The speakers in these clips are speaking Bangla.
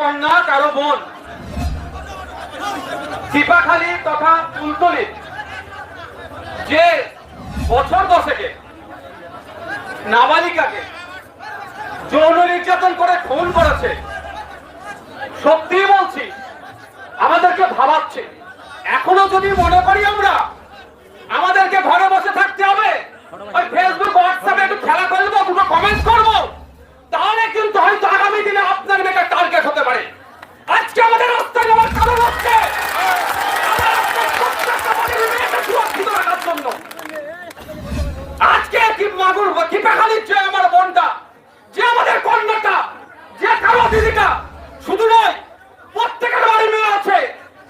কন্যা কারও বোন চিপাখালি তথা কুলতলি যে বছর দশেকে নাবালিকাকে যৌন নির্যাতন করে খুন করেছে সত্যি বলছি, আমাদেরকে ভাবাচ্ছে। এখনও যদি মনে করি আমরা, আমাদেরকে ঘরে বসে থাকতে হবে। ওই ফেসবুক হোয়াটসঅ্যাপে একটু খেলা করব দুটো কমেন্ট করব। তাহলে কিন্তু হয়তো আগামী দিনে আপনার মেয়েটা টার্গেট হতে পারে। আজকে আমাদের রাস্তায় আমার কারণ হচ্ছে আমার আপনার প্রত্যেকটা বাড়ির মেয়েকে সুরক্ষিত রাখার জন্য আজকে কি মাগুর কি পেখালির যে আমার বোনটা যে আমাদের কন্যাটা যে কারও দিদিটা শুধু নয় প্রত্যেকের বাড়ি মেয়ে আছে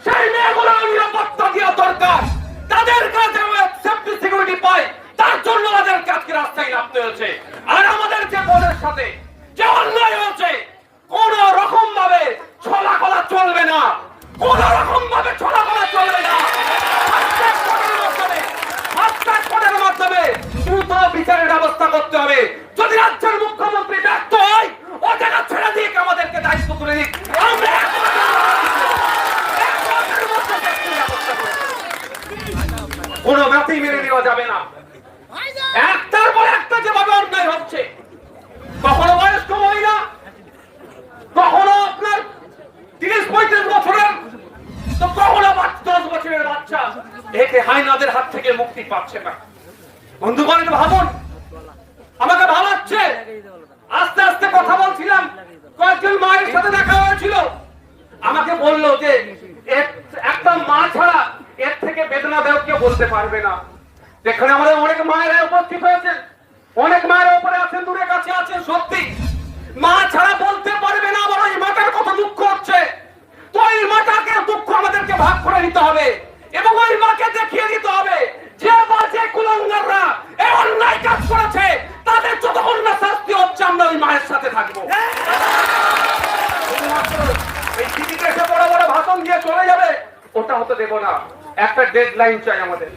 সেই মেয়েগুলো নিরাপত্তা দেওয়া দরকার তাদের কাছে সেফটি সিকিউরিটি পায় তার জন্য আমাদেরকে আজকে রাস্তায় নামতে হয়েছে আর আমাদের যে বোনের সাথে যে অন্যায় হয়েছে কোন রকম ভাবে ছলা কলা চলবে না কোন রকম ভাবে ছলা কলা চলবে না হাসপ্যাক কোডের মাধ্যমে হাসপ্যাক কোডের মাধ্যমে দ্রুত বিচারের ব্যবস্থা করতে হবে যদি রাজ্যের মুখ্যমন্ত্রী ব্যর্থ হয় ও জায়গা ছেড়ে দিয়ে আমাদেরকে দায়িত্ব তুলে দিক আমরা এক মাসের মধ্যে ব্যক্তির ব্যবস্থা করব। কোনো ব্যাপী মেনে নেওয়া যাবে না একটার পর একটা যেভাবে অন্যায় হচ্ছে কখনো বয়স্ক মহিলা কখনো আপনার তিরিশ পঁয়ত্রিশ বছরের তো কখনো বাচ- দশ বছরের বাচ্চা একে হাইনাদের হাত থেকে মুক্তি পাচ্ছে না বন্ধুগণ একটু ভাবুন আমাকে ভাবাচ্ছে আস্তে আস্তে কথা বলছিলাম কয়েকজন মায়ের সাথে দেখা হয়েছিল আমাকে বলল যে এর- একটা মা ছাড়া এর থেকে বেদনা দেও কেউ বলতে পারবে না। যেখানে আমাদের অনেক মায়েরা উপস্থিত হয়েছেন অনেক মায়েরা উপরে আছেন দূরে কাছে আছেন সত্যি। মা ছাড়া বলতে পারবে না আমার ওই মাটার কত দুঃখ হচ্ছে। তো ওই মাটাকে দুঃখ আমাদেরকে ভাগ করে নিতে হবে এবং ওই মাকে দেখিয়ে দিতে হবে যে বা যে কুলঙ্গাররা এই অন্যায় কাজ করেছে তাদের যতক্ষণ না শাস্তি হচ্ছে আমরা ওই মায়ের সাথে থাকব। একটা ডেড লাইন চাই আমাদের।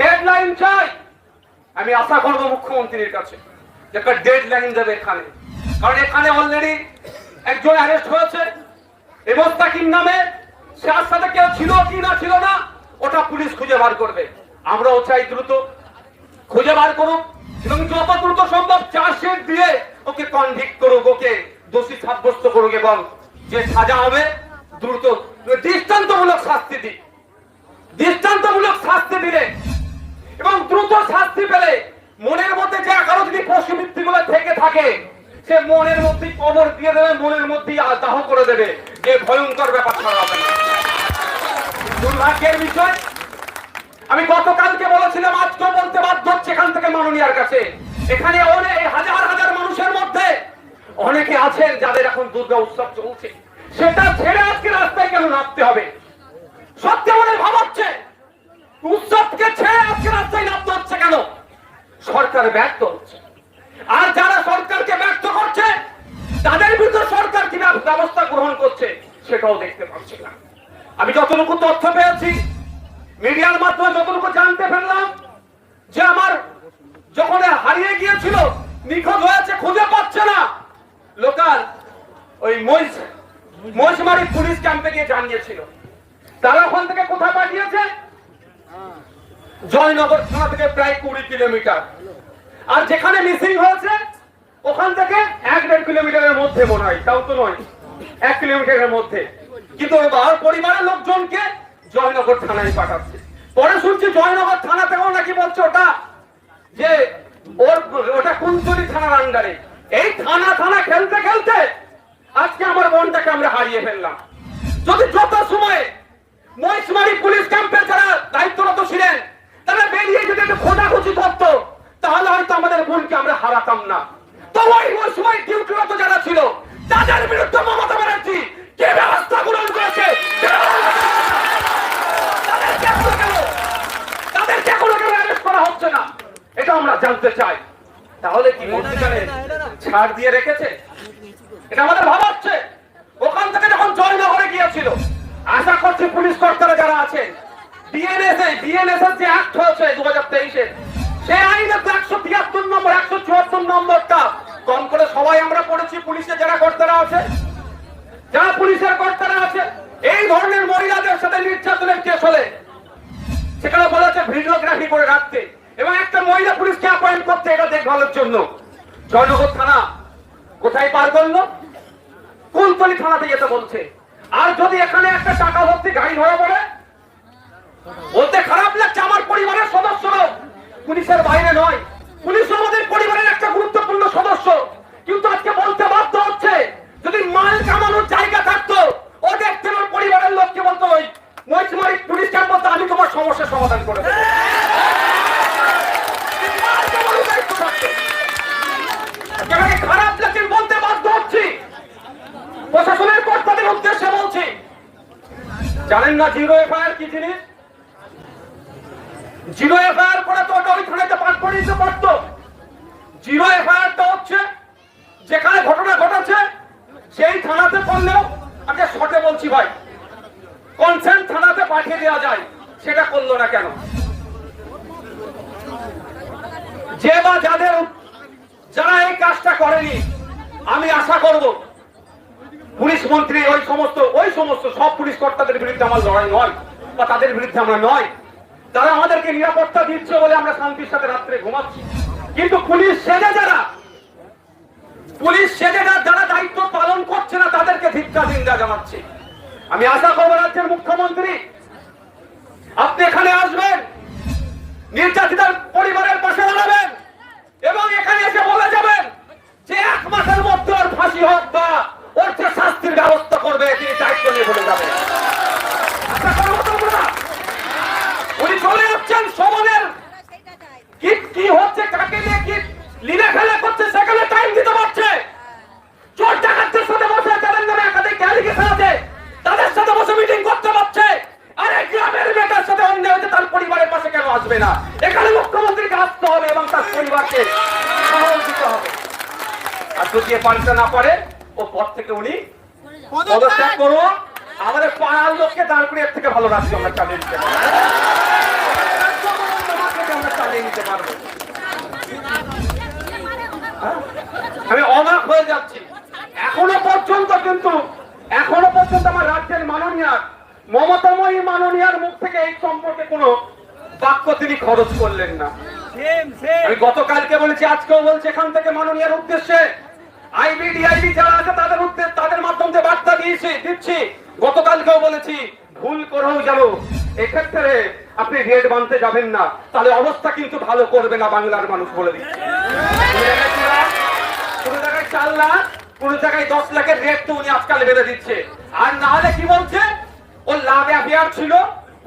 ডেড লাইন চাই! আমি আশা করব মুখ্যমন্ত্রীর কাছে ডেড লাইন দেবে এখানে। কারণ এখানে অলরেডি একজন হয়েছে। নামে সাথে কেউ ছিল কি না ছিল না, ওটা পুলিশ খুঁজে বার করবে। আমরাও চাই দ্রুত খুঁজে বার করুক এবং যত দ্রুত সম্ভব চার্জশিট দিয়ে ওকে কনভিক্ট করুক, ওকে দোষী সাব্যস্ত করুক এবং যে সাজা হবে, দ্রুত। দৃষ্টান্তমূলক শাস্তি দিক দৃষ্টান্তমূলক শাস্তি দিলে এবং দ্রুত শাস্তি পেলে মনের মধ্যে যে এগারো যদি পশুবৃত্তি গুলো থেকে থাকে, সে মনের মধ্যে কবর দিয়ে দেবে, মনের মধ্যেই দাহ করে দেবে। যে ভয়ঙ্কর ব্যাপার ছাড়া হবে দুর্ভাগ্যের বিষয়, আমি গতকালকে বলেছিলাম আজকে বলতে বাধ্য হচ্ছে এখান থেকে মাননীয়ার কাছে। এখানে অনেক হাজার হাজার মানুষের মধ্যে অনেকে আছেন যাদের এখন দুর্গা উৎসব চলছে। সেটা ছেড়ে আজকে রাস্তায় কেন নামতে হবে? সত্যি আমাদের ভাবাচ্ছে উৎসবকে ছেড়ে আজকে রাস্তায় নামতে হচ্ছে কেন? সরকার ব্যর্থ হচ্ছে। আর যারা সরকারকে ব্যর্থ করছে, তাদের ভিতর সরকার কি ব্যবস্থা গ্রহণ করছে, সেটাও দেখতে পাচ্ছি না। আমি যতটুকু তথ্য পেয়েছি, মিডিয়ার মাধ্যমে যতটুকু জানতে পারলাম, যে আমার যখন হারিয়ে গিয়েছিল, নিখোঁজ হয়েছে, খুঁজে পাচ্ছে না। লোকাল, ওই মহিষ মহিষমারি পুলিশ ক্যাম্পে গিয়ে জানিয়েছিল। তারা ওখান থেকে কোথায় পাঠিয়েছে? জয়নগর থানা থেকে প্রায় কুড়ি কিলোমিটার। আর যেখানে মিসিং হয়েছে, ওখান থেকে এক দেড় কিলোমিটারের মধ্যে মনে হয়, তাও তো নয়, এক কিলোমিটারের মধ্যে। কিন্তু বাবার পরিবারের লোকজনকে জয়নগর থানায় পাঠাচ্ছে। পরে শুনছি জয়নগর থানা থেকেও নাকি বলছে ওটা, যে ওর ওটা কুঞ্চলি থানার আন্ডারে এই থানা থানা খেলতে খেলতে আজকে আমার বোনটাকে আমরা হারিয়ে ফেললাম। যদি যত সময়ে মহিষমারি পুলিশ ক্যাম্পের যারা দায়িত্বরত ছিলেন, তারা বেরিয়ে যদি একটু খোঁজাখুঁজি করতো, তাহলে হয়তো আমাদের বোনকে আমরা হারাতাম না। তো ওই ওই সময় ডিউটিরত যারা ছিল, তাদের বিরুদ্ধে মমতা ব্যানার্জি কি ব্যবস্থা গ্রহণ করেছে? তাদেরকে এখনও কেন অ্যারেস্ট করা হচ্ছে না? এটা আমরা জানতে চাই। তাহলে কি মধ্যিখানে ছাড় দিয়ে রেখেছে? এটা আমাদের ভাবাচ্ছে ওখান থেকে যখন জয়নগরে গিয়েছিল আশা করছি পুলিশ কর্তারা যারা আছেন বিএনএস বিএনএস এর যে অ্যাক্ট হয়েছে দু হাজার তেইশে সেই আইনের একশো তিয়াত্তর নম্বর একশো চুয়াত্তর নম্বরটা কম করে সবাই আমরা পড়েছি পুলিশে যারা কর্তারা আছে। যারা পুলিশের কর্তারা আছে এই ধরনের মহিলাদের সাথে নির্যাতনের কেস হলে সেখানে বলা হচ্ছে ভিডিওগ্রাফি করে রাখতে। এবং একটা মহিলা পুলিশকে অ্যাপয়েন্ট করতে এটা দেখভালের জন্য। জয়নগর থানা কোথায় পার করল? কুলতলি থানাতে যেতে বলছে। আর যদি এখানে একটা টাকা ভর্তি গাড়ি ধরা পড়ে, বলতে খারাপ লাগছে আমার পরিবারের সদস্যরাও পুলিশের বাইরে নয়, পুলিশ আমাদের পরিবারের একটা গুরুত্বপূর্ণ সদস্য। কিন্তু আজকে বলতে বাধ্য হচ্ছে, যদি মাল কামানোর জায়গা থাকতো ও দেখতে ওর পরিবারের লোককে বলতো ওই মহিষমারি পুলিশ ক্যাম্প আমি তোমার সমস্যার সমাধান করে দেবো মাল কামানোর দায়িত্ব থাকতো। আমাকে খারাপ লাগছে বলতে বাধ্য হচ্ছি প্রশাসনের কর্তাদের উদ্দেশ্যে বলছি, জানেন না জিরো এফআইআর কি জিনিস? জিরো এফআইআর করে তো ওটা ওই থানাতে পাঠ করে দিতে পারতো জিরো এফআইআরটা হচ্ছে, যেখানে ঘটনা ঘটেছে, সেই থানাতে করলেও আমি শর্টে বলছি ভাই, কনসেন্ট থানাতে পাঠিয়ে দেওয়া যায়, সেটা করল না কেন? যে বা যাদের যারা এই কাজটা করেনি, আমি আশা করব পুলিশ মন্ত্রী ওই সমস্ত ওই সমস্ত সব পুলিশ কর্তাদের বিরুদ্ধে আমার লড়াই নয়, বা তাদের বিরুদ্ধে আমরা নয়। তারা আমাদেরকে নিরাপত্তা দিচ্ছে বলে আমরা শান্তির সাথে রাত্রে ঘুমাচ্ছি। কিন্তু পুলিশ সেজে যারা, পুলিশ সেজে যারা দায়িত্ব পালন করছে না, তাদেরকে ধিক্কা নিন্দা জানাচ্ছে। আমি আশা করব রাজ্যের মুখ্যমন্ত্রী, আপনি এখানে আসবেন, নির্যাতিতার পরিবারের পাশে দাঁড়াবেন। এবং এখানে এসে বলে যাবেন যে এক মাসের মধ্যে ওর ফাঁসি হোক বা ওর যে শাস্তির ব্যবস্থা করবে, তিনি দায়িত্ব নিয়ে বলে যাবেন। তোমরা উনি চলে যাচ্ছেন কি কি হচ্ছে, কাকে নিয়ে কি লিনে খেলা করছে, সেখানে টাইম দিতে পারছে। চোর ডাকাতদের সাথে বসে তাদের নামে একাধিক তাদের সাথে বসে মিটিং করতে পারছে আর এই গ্রামের মেয়েটার সাথে অন্য হয়েছে তার পরিবারের পাশে কেন আসবে না এখানে মুখ্যমন্ত্রীকে আসতে হবে এবং তার পরিবারকে সাহস দিতে হবে আর যদি না পারে ও পথ থেকে উনি পদত্যাগ! করব আমাদের পাড়ার লোককে দাঁড় করে এর থেকে ভালো রাজ্য আমরা চালিয়ে দিতে পারব আমরা চালিয়ে নিতে পারব? আমি অবাক হয়ে যাচ্ছি। এখনও পর্যন্ত কিন্তু এখনও পর্যন্ত আমার রাজ্যের মাননীয়ার মমতাময়ী মাননীয়ার মুখ থেকে এই সম্পর্কে কোনো বাক্য তিনি খরচ করলেন না। আমি গতকালকে বলেছি আজকেও বলছি এখান থেকে মাননীয়ার উদ্দেশ্যে আইবি ডিআইবি যারা আছে তাদের উদ্দেশ্যে তাদের মাধ্যম দিয়ে বার্তা দিয়েছি, দিচ্ছি। গতকালকেও বলেছি, ভুল করেও যেন এক্ষেত্রে আপনি রেড বানতে যাবেন না। তাহলে অবস্থা কিন্তু ভালো করবে না বাংলার মানুষ বলে দিচ্ছে। কোনো জায়গায় চার লাখ, কোনো জায়গায় দশ লাখের রেট তো উনি আজকাল বেঁধে দিচ্ছে। আর না হলে কি বলছে? ও লাভ অ্যাফেয়ার ছিল,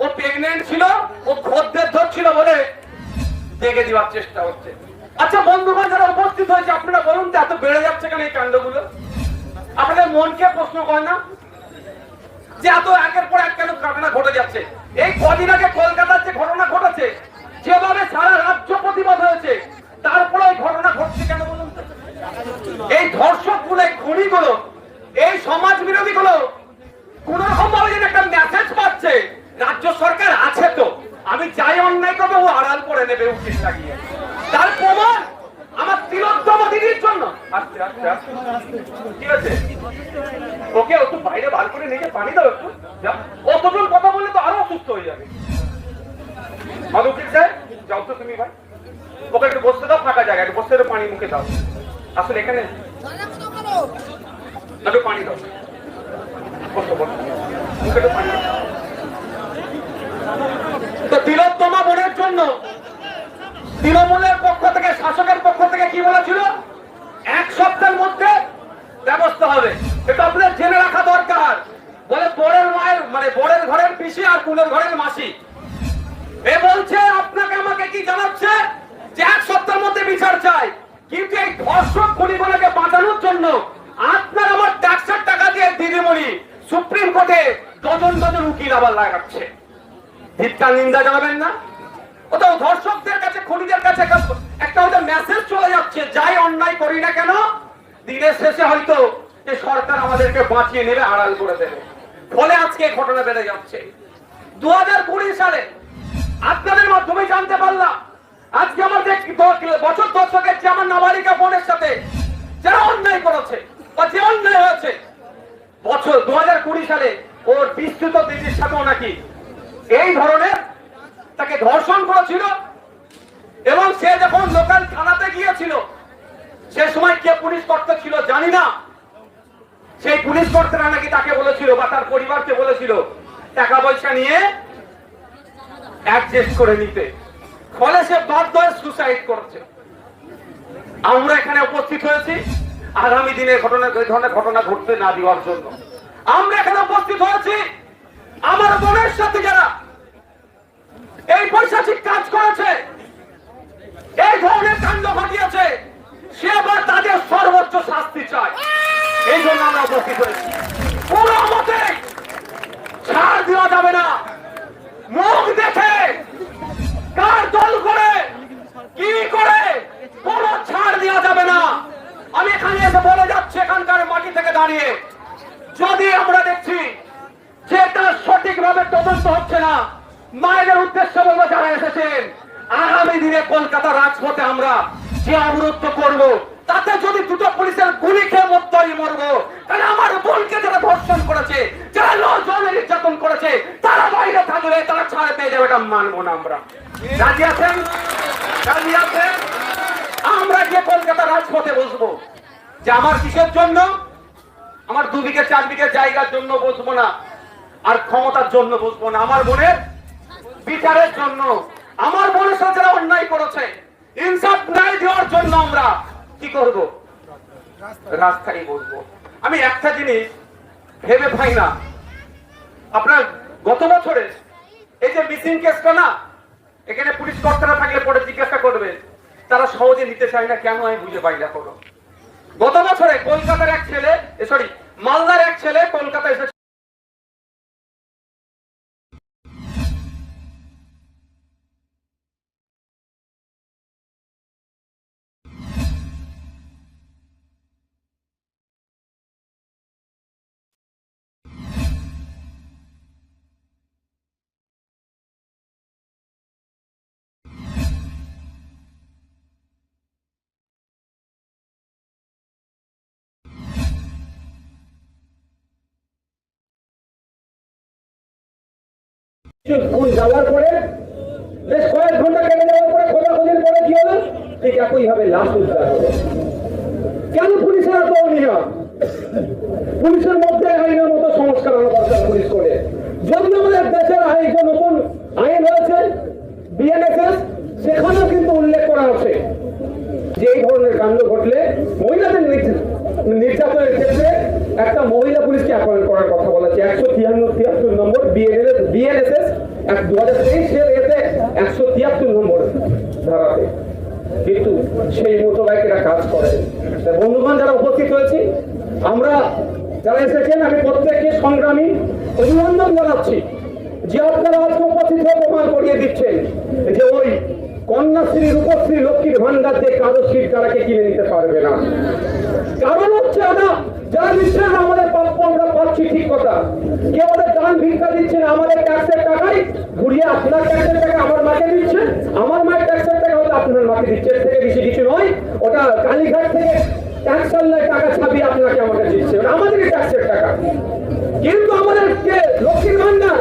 ও প্রেগনেন্ট ছিল, ও খদ্দের ধরছিল বলে দেখে দেওয়ার চেষ্টা হচ্ছে। আচ্ছা বন্ধুগণ যারা উপস্থিত হয়েছে, আপনারা বলুন তো, এত বেড়ে যাচ্ছে কেন এই কাণ্ডগুলো? আপনাদের মনকে প্রশ্ন করে না? যে এত একের পর এক কেন ঘটনা ঘটে যাচ্ছে? এই কদিন আগে কলকাতার যে ঘটনা ঘটেছে, যেভাবে সারা রাজ্য প্রতিবাদ হয়েছে, তারপরে এই ঘটনা ঘটছে কেন বলুন এই ধর্ষকগুলো এই খুনি গুলো এই সমাজ বিরোধী গুলো কোন রকম ভাবে যেন একটা মেসেজ পাচ্ছে, রাজ্য সরকার আছে তো। আমি যাই অন্যায় করব, ও আড়াল করে নেবে উচিত লাগিয়ে। তার প্রমাণ আমার তিলোত্তম দিদির জন্য। আস্তে আস্তে আস্তে ঠিক আছে। ওকে ও তো বাইরে বার করে নিয়ে পানি দাও একটু। অতজন কথা বললে তো আরও অসুস্থ হয়ে যাবে। মাধুকির সাহেব যাও তো তুমি ভাই। ওকে একটু বসতে দাও ফাঁকা জায়গা একটু বসতে পানি মুখে দাও। আসলে এখানে একটু পানি দাও। বসো বসো। মুখে একটু পানি দাও। তো তিলোত্তমা বোনের জন্য তৃণমূলের পক্ষ থেকে, শাসকের পক্ষ থেকে কি বলেছিল? এক সপ্তাহের মধ্যে ব্যবস্থা হবে। এটা আপনাদের জেনে রাখা দরকার। বলে বড়ের মায়ের মানে বড়ের ঘরের পিসি আর কুলের ঘরের মাসি। এ বলছে, আপনাকে আমাকে কি জানাচ্ছে? যে এক সপ্তাহের মধ্যে বিচার চাই। কিন্তু এই ধর্ষক খুনিগুলোকে বাঁচানোর জন্য আপনার আমার ট্যাক্সের টাকা দিয়ে দিদিমণি সুপ্রিম কোর্টে ডজন ডজন উকিল আবার লাগাচ্ছে। ভিক্ষা নিন্দা জানাবেন না? কোথাও ধর্ষকদের কাছে, খুনিদের কাছে একটা- হয়তো মেসেজ চলে যাচ্ছে, যাই অন্যায় করি না কেন, দিনের শেষে হয়তো যে সরকার আমাদেরকে বাঁচিয়ে নেবে, আড়াল করে দেবে। ফলে আজকে ঘটনা বেড়ে যাচ্ছে। দু হাজার কুড়ি সালে আপনাদের মাধ্যমে জানতে পারলাম, আজকে আমাদের বছর দশকের যে আমার নাবালিকা বোনের সাথে যারা অন্যায় করেছে, বা যে অন্যায় হয়েছে, বছর দু সালে ওর বিস্তৃত দিদির সাথেও নাকি এই ধরনের তাকে ধর্ষণ করেছিল এবং সে যখন লোকাল থানাতে গিয়েছিল, সে সময় কে পুলিশ কর্তা ছিল জানি না। সেই পুলিশ কর্তারা নাকি তাকে বলেছিল বা তার পরিবারকে বলেছিল, টাকা পয়সা নিয়ে অ্যাডজাস্ট করে নিতে। ফলে সে বাধ্য হয়ে সুসাইড করছে। আমরা এখানে উপস্থিত হয়েছি, আগামী দিনে ঘটনা এই ধরনের ঘটনা ঘটতে না দেওয়ার জন্য। আমরা এখানে উপস্থিত হয়েছি, আমার বোনের সাথে যারা এই পৈশাচিক কাজ করেছে এই ধরনের কাণ্ড ঘটিয়েছে সে আবার তাদের সর্বোচ্চ শাস্তি চায় এই জন্য আমরা উপস্থিত হয়েছি কোনো মতে ছাড় দেওয়া যাবে না মুখ দেখে কার দল করে কি করে কোন ছাড় দেওয়া যাবে না আমি এখানে এসে বলে যাচ্ছি এখানকার মাটি থেকে দাঁড়িয়ে যদি আমরা দেখছি যে এটা সঠিকভাবে তদন্ত হচ্ছে না মায়েদের উদ্দেশ্যে বলব যারা এসেছেন আগামী দিনে কলকাতা রাজপথে আমরা যে অবরুদ্ধ করব তাতে যদি দুটো পুলিশের গুলি খেয়ে মত্তই মরবো। তাহলে আমার বোনকে যারা ধর্ষণ করেছে, যারা নজনে নির্যাতন করেছে, তারা বাইরে থাকলে তারা ছাড় পেয়ে যাবে, এটা মানবো না আমরা। রাজি আছেন? রাজি আছেন? আমরা গিয়ে কলকাতা রাজপথে বসবো। যে আমার কিসের জন্য? আমার চার জায়গার জন্য বসবো না। আর ক্ষমতার জন্য বসবো না। আমার বোনের বিচারের জন্য। আমার বোনের সাথে যারা অন্যায় করেছে, ইনসাফ ন্যায় দেওয়ার জন্য আমরা কি করব? রাস্তায় বসবো। আমি একটা জিনিস ভেবে পাই না। আপনার গত বছরে এই যে মিসিং কেসটা না, এখানে পুলিশ কর্তারা থাকলে পরে জিজ্ঞাসা করবে, তারা সহজে নিতে চায় না, কেন আমি বুঝে পাই না কোনো? গত বছরে কলকাতার এক ছেলে সরি মালদার এক ছেলে কলকাতা এসেছে। যাওয়ার পরে বেশ কয়েক ঘণ্টা কেটে যাওয়ার পরে খোঁজাখুঁজির পরে কি হলো? ঠিক একই ভাবে লাশ উদ্ধার হলো। কেন পুলিশের এত অনিয়ম পুলিশের মধ্যে আইনের মতো সংস্কার আনা দরকার পুলিশ করে। যদি আমাদের দেশের আইন যে নতুন আইন হয়েছে বিএনএসএস সেখানেও কিন্তু উল্লেখ করা আছে যে এই ধরনের কাণ্ড ঘটলে মহিলাদের নির্য- নির্যাতনের ক্ষেত্রে একটা মহিলা পুলিশকে অ্যাপয়েন্ট করার কথা বলেছে। একশো তিয়াত্তর তিয়াত্তর নম্বর বিএনএস বিএনএসএস দু হাজার তেইশের এতে একশো তিয়াত্তর নম্বর ধারাতে। কিন্তু সেই মোটরবাইক এরা কাজ করে। বন্ধুগণ, যারা উপস্থিত হয়েছি, আমরা যারা এসেছেন, আমি প্রত্যেককে সংগ্রামী অভিনন্দন জানাচ্ছি যে আপনারা আজকে উপস্থিত প্রমাণ করিয়ে দিচ্ছেন যে ওই কন্যাশ্রী, রূপশ্রী লক্ষ্মীর ভান্ডার দিয়ে কারও সিট তারাকে কিনে নিতে পারবে না। কারণ হচ্ছে না যারা দিচ্ছেন আমাদের প্রাপ্য আমরা পাচ্ছি ঠিক কথা। কেউ আমাদের দান ভিক্ষা দিচ্ছেন আমাদের ট্যাক্সের টাকায় ঘুরিয়ে আপনার ট্যাক্সের টাকা আমার মাকে দিচ্ছে, আমার মায়ের ট্যাক্সের টাকা হয়তো আপনার মাকে দিচ্ছে থেকে বেশি কিছু নয়, ওটা কালীঘাট থেকে ট্যাক্স টাকা ছাপিয়ে আপনাকে আমাকে দিচ্ছে ওটা আমাদের ট্যাক্সের টাকা। কিন্তু আমাদেরকে লক্ষ্মীর ভান্ডার,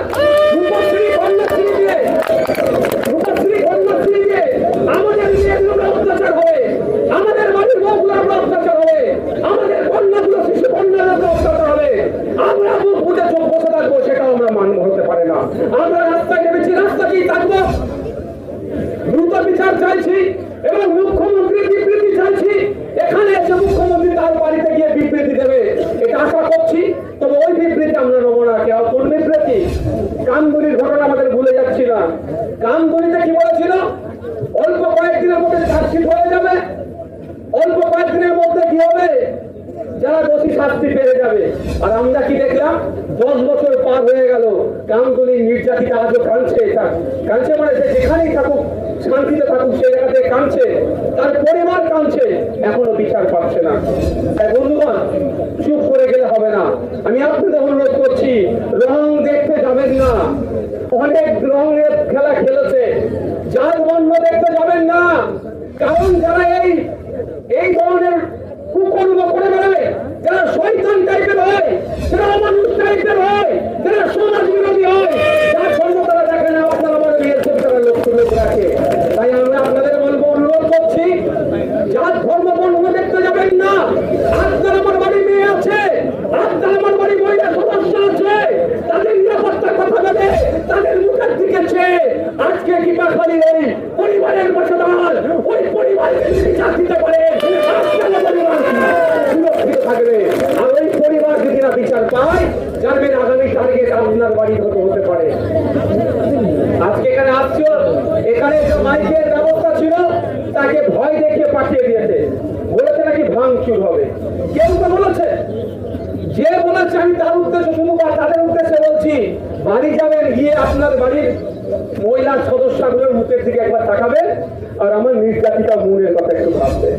রূপশ্রী কন্যাশ্রী দিয়ে, রূপশ্রী কন্যাশ্রী দিয়ে আমাদের মেয়েগুলোর অত্যাচার হবে আমাদের বউগুলোর অত্যাচার হবে আমাদের কন্যাগুলো শিশু হবে। আমরা মুখ বুঝে চোখ বসে থাকব, সেটাও আমরা মান্য হতে পারে না। আমরা রাস্তায় নেমেছি, রাস্তাতেই থাকব। দ্রুত বিচার চাইছি এবং মুখ্যমন্ত্রীর বিবৃতি চাইছি। এখানে এসে মুখ্যমন্ত্রী তার বাড়িতে গিয়ে বিবৃতি দেবে। এটা আশা করছি। তবে ওই বিবৃতি আমরা নেব না কেউ। কোন বিবৃতি? কামদুনির ঘটনা আমাদের ভুলে যাচ্ছিলাম কামদুনিতে কি বলেছিল? অল্প কয়েকদিনের মধ্যে চার্জশিট হয়ে যাবে। অল্প কয়েকদিনের মধ্যে কি হবে? যারা দোষী শাস্তি পেয়ে যাবে, আর আমরা কি দেখলাম? দশ বছর পার হয়ে গেল কামগুলি নির্যাতিত আজও কাঁদছে কাঁদছে মানে সে যেখানেই থাকুক, শান্তিতে থাকুক সেই জায়গাতে কাঁদছে, তার পরিবার কাঁদছে, এখনও বিচার পাচ্ছে না। তাই বন্ধুগণ, চুপ করে গেলে হবে না। আমি আপনাদের অনুরোধ করছি, রং দেখতে যাবেন না। অনেক রঙের খেলা খেলেছে, যার বর্ণ দেখতে যাবেন না। কারণ যারা এই এই ধরনের কুকর্ম করে বেড়ায় যারা শৈতান টাইপের হয় হয়, যারা সমাজ বিরোধী হয়, যার জন্য তারা দেখে না, আপনার আমার বিয়ের লক্ষ্য লোক রাখে। তাই আমরা আপনাদের বলব, অনুরোধ করছি, যার ধর্ম বর্ণ দেখতে যাবেন না, আপনার আমার বাড়ি মেয়ে আছে, আপনার আমার বাড়ি মহিলা সদস্য আছে তাদের নিরাপত্তার কথা ভেবে তাদের মুখের দিকে চেয়ে আজকে কি খালি নেই পরিবারের পাশে দাঁড়ান ওই পরিবারকে যদি চাপ দিতে পারে আপনার পরিবার সুরক্ষিত থাকবে আর ওই পরিবার যদি না বিচার পায় জানবেন আগামী টার্গেট আপনার বাড়ি হতে হতে পারে আজকে এখানে আসছো এখানে যে মাইকের ব্যবস্থা ছিল তাকে ভয় দেখিয়ে পাঠিয়ে দিয়েছে বলেছে নাকি ভাঙচুর হবে কেউ তো বলেছে যে বলেছে আমি তার উদ্দেশ্যে শুধু বা তাদের উদ্দেশ্যে বলছি বাড়ি যাবেন গিয়ে আপনার বাড়ির মহিলা সদস্যগুলোর মুখের দিকে একবার তাকাবেন আর আমার নির্যাতিতা মনের কথা একটু ভাববেন।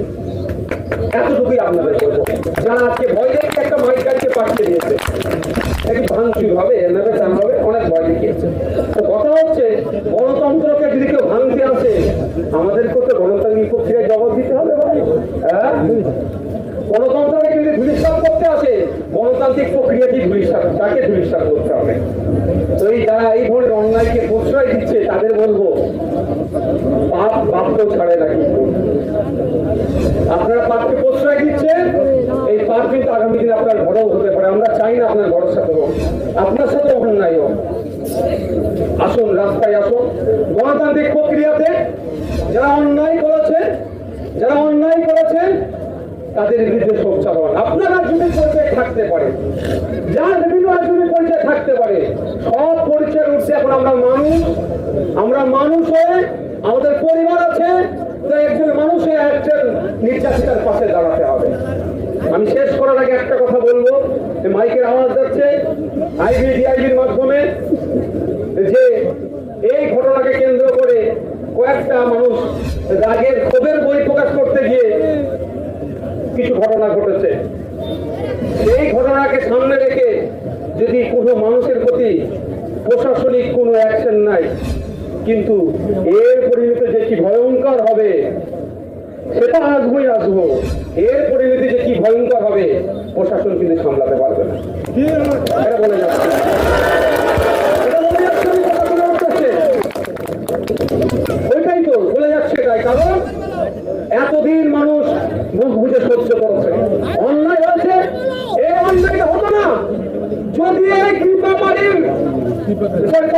এতটুকুই আপনাদের বলব। যারা আজকে ভয় দেখে একটা মাইক গাড়িকে পাঠিয়ে দিয়েছে একটু অনেক ভয় দেখিয়েছে। তো কথা হচ্ছে, গণতন্ত্রকে যদি কেউ আসে, আমাদেরকেও তো গণতান্ত্রিক প্রক্রিয়ায় জবাব দিতে হবে ভাই। হ্যাঁ? গণতন্ত্রকে যদি ধুলিস্বাদ করতে আসে, গণতান্ত্রিক প্রক্রিয়াটি ধুলিস্বাদ তাকে ধুলিস্বাদ করতে হবে। তো এই যারা এই ধরনের অন্যায়কে প্রশ্রয় দিচ্ছে, তাদের বলব, পাপ পাপকেও ছাড়ে না কিন্তু। আপনারা পাপকে প্রশ্রয় দিচ্ছেন, এই পাপ কিন্তু আগামী দিনে আপনার বড়ও হতে পারে। আমরা চাই না আপনার বড়র সাথে হোক আপনার সাথে অন্যায় হোক। আসুন, রাস্তায় আসুন। গণতান্ত্রিক প্রক্রিয়াতে যারা অন্যায় করেছে যারা অন্যায় করেছেন তাদের বিরুদ্ধে সোচ্চার হন আপনার রাজনৈতিক পরিচয় থাকতে পারে যার বিভিন্ন রাজনৈতিক পরিচয় থাকতে পারে, সব পরিচয় উঠছে এখন আমরা মানুষ আমরা মানুষ হয়ে আমাদের পরিবার আছে একজন মানুষে একজন নির্যাতিতার পাশে দাঁড়াতে হবে। আমি শেষ করার আগে একটা কথা বলব মাইকের আওয়াজ যাচ্ছে, আইবি, ডিআইবির মাধ্যমে, যে এই ঘটনাকে কেন্দ্র করে কয়েকটা মানুষ রাগের ক্ষোভের বই প্রকাশ করতে কিছু ঘটনা ঘটেছে। সেই ঘটনাকে সামনে রেখে যদি কোনো মানুষের প্রতি প্রশাসনিক কোনো অ্যাকশন নাই, কিন্তু এর পরিণতি যে কি ভয়ঙ্কর হবে, সেটা আসবোই আসব এর পরিণতি যে কি ভয়ঙ্কর হবে, প্রশাসন কিন্তু সামলাতে পারবে না। এটা বলে যাচ্ছে এটা বলে যাচ্ছে আমি প্রশাসনের উদ্দেশ্যে। ওইটাই তো বলে যাচ্ছে এটাই কারণ এতদিন মানুষ মুখ বুঝে সহ্য করেছে অন্যায় হয়েছে এই অন্যায়টা হতো না যদি এই কৃপাবাড়ির সরকারি